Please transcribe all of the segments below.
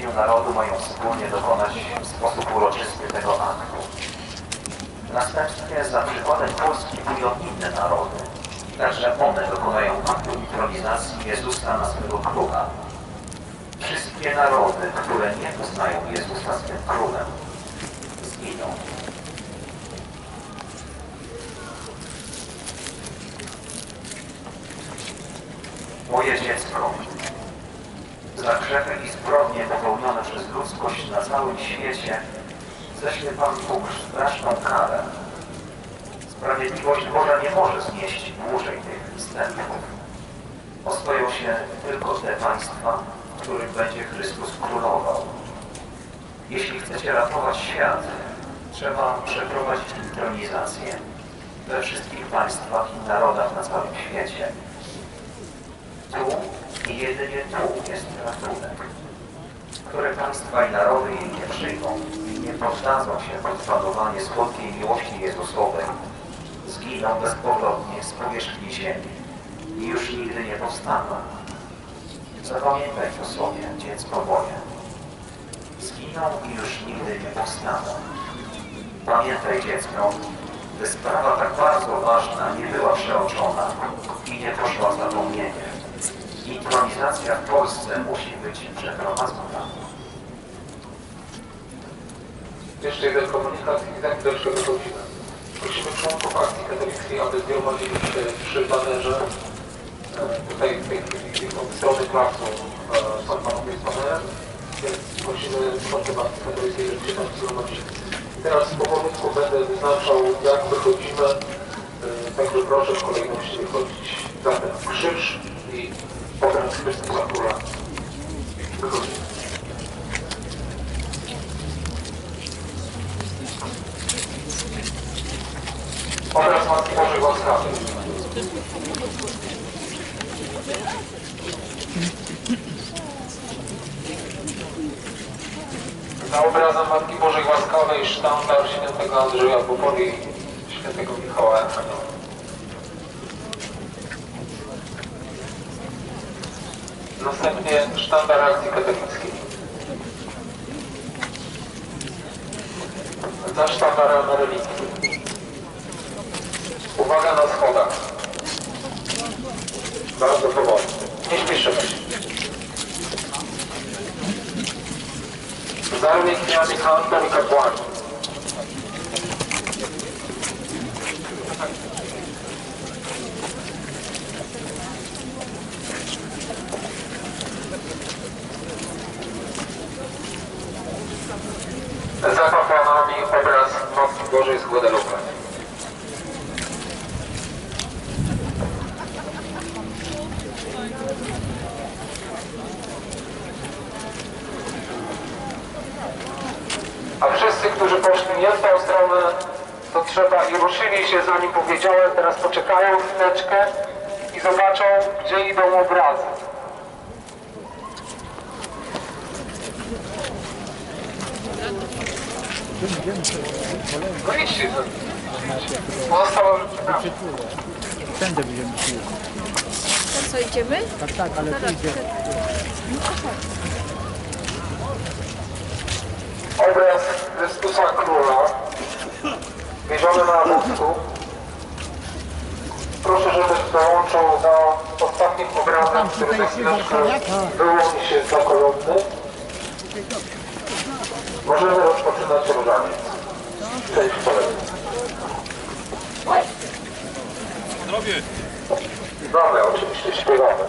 imieniu narodu mają wspólnie dokonać w sposób uroczysty tego aktu. Następnie za przykładem Polski pójdą inne narody. Także one dokonają aktu intronizacji Jezusa na swego króla. Wszystkie narody, które nie uznają Jezusa swym królem, zginą. Moje dziecko, za grzechy i zbrodnie popełnione przez ludzkość na całym świecie ześle Pan Bóg straszną karę. Sprawiedliwość Boża nie może znieść dłużej tych wstępów. Ostoją się tylko te państwa, w których będzie Chrystus królował. Jeśli chcecie ratować świat, trzeba przeprowadzić intronizację we wszystkich państwach i narodach na całym świecie. Tu i jedynie tu jest ratunek. Które państwa i narody jej nie przyjmą i nie poddadzą się pod panowanie słodkiej miłości Jezusowej, zginą bezpowrotnie z powierzchni ziemi i już nigdy nie powstaną. Zapamiętaj to sobie, dziecko moje. Zginą i już nigdy nie powstaną. Pamiętaj, dziecko, by sprawa tak bardzo ważna nie była przeoczona i nie poszła w zapomnienie. Intronizacja w Polsce musi być przeprowadzona. Jeszcze jeden komunikat i do czego dochodzimy. Prosimy członków akcji katolickiej, aby zgromadzili się przy banerze e, tutaj w tej chwili od strony placu e, pan panowie z banerem, więc prosimy członków akcji katolickiej, żeby się tam zgromadzili. Teraz powolutku będę wyznaczał, jak wychodzimy, e, także proszę w kolejności wychodzić za ten krzyż i Chrystusa Króla. Wychodzimy. Obraz Matki Bożej Łaskawej. Za obrazem Matki Bożej Łaskawej sztandar świętego Andrzeja Boboli i świętego Michała Archanioła. Następnie sztandar akcji katolickiej. Za sztandarem religii. Uwaga na schodach. Bardzo powoli. Nie śpieszymy się. Za relikwiami handel i kapłani. Za kapłanami obraz Bożej z Guadalupe. A wszyscy, którzy poszli nie w tą stronę, to trzeba i ruszyli się, zanim powiedziałem, teraz poczekają chwileczkę i zobaczą, gdzie idą obrazy. No idźcie. Pozostałe rzeczy. Tędy będziemy szli. To co, idziemy? Tak, tak, ale tu idzie. Obraz Chrystusa Króla wieziony na wózku. Proszę, żebyś dołączył do ostatnim obrazem, który za chwileczkę wyłoni się za kolumny. Możemy rozpoczynać różaniec. Cześć koledzy. Zdrowie! Mamy, oczywiście śpiewamy.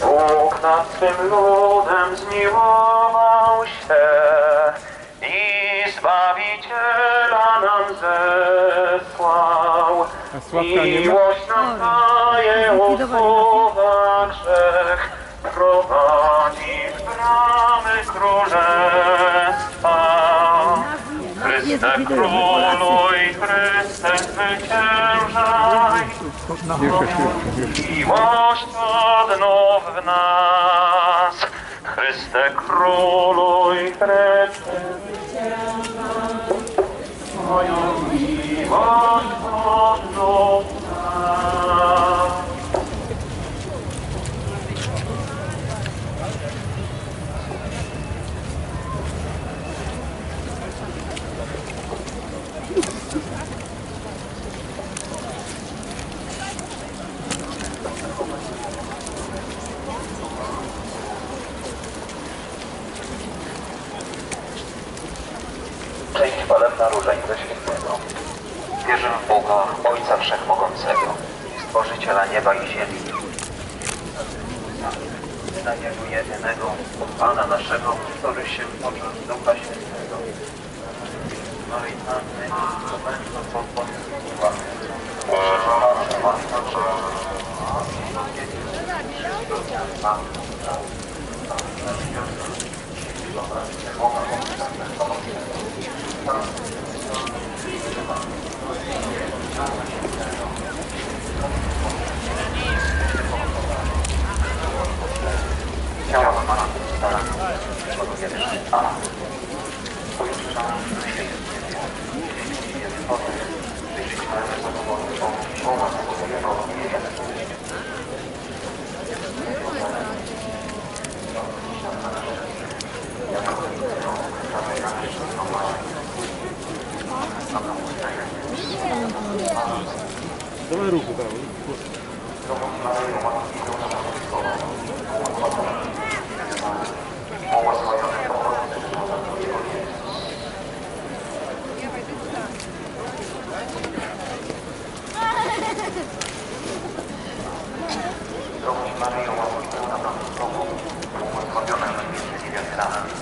Bóg nad swym ludem zmiłował się i Zbawiciela nam zesłał. Miłość nam daje, usuwa grzech, bramy królestwa. Chryste króluj, Chryste zwyciężaj. Miłość odnów w nas, Chryste króluj, Chryste Moją miłość odnów w nas. Syna Różańca Świętego. Wierzę w Boga, Ojca Wszechmogącego, Stworzyciela nieba i ziemi. Syna Jego jedynego, Pana naszego, który się począł Ducha Świętego. Maryi Panny, co będą pod podstawą. Przeżona, Gracias.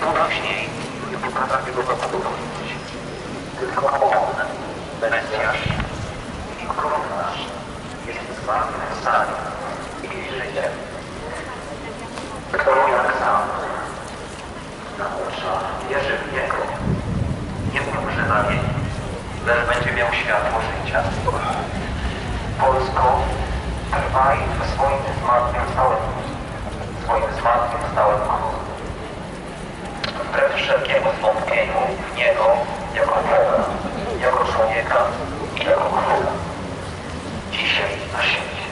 Później nie potrafi go zabudować. Tylko On, Mesjasz i Król jest zmartwychwstany i życiem. Kto jak sam naucza, wierzy w Niego, nie umrze na wieki, lecz będzie miał światło życia. Polsko, trwaj w swoim zmartwychwstałym swoim zmartwychwstałym królu. Wbrew wszelkiemu zwątpieniu w Niego jako Boga, jako człowieka i jako króla. Dzisiaj na świecie.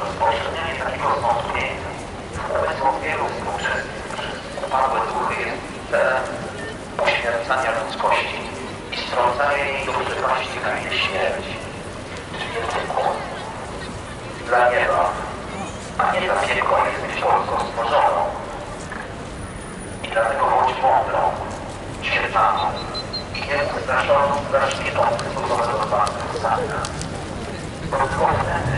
Rozpowszechnienie takiego zwątpienia w umysłach wielu współczesnych przez upadłe duchy jest celem poświęcania ludzkości i strącania jej do przepaści krainy śmierci, czyli piekło. Dla nieba a nie dla piekła jest. I dlatego bądź mądrą, świetlaną i niestraszoną strasznie tą wysokowego zmartwychwstania. Tylko wtedy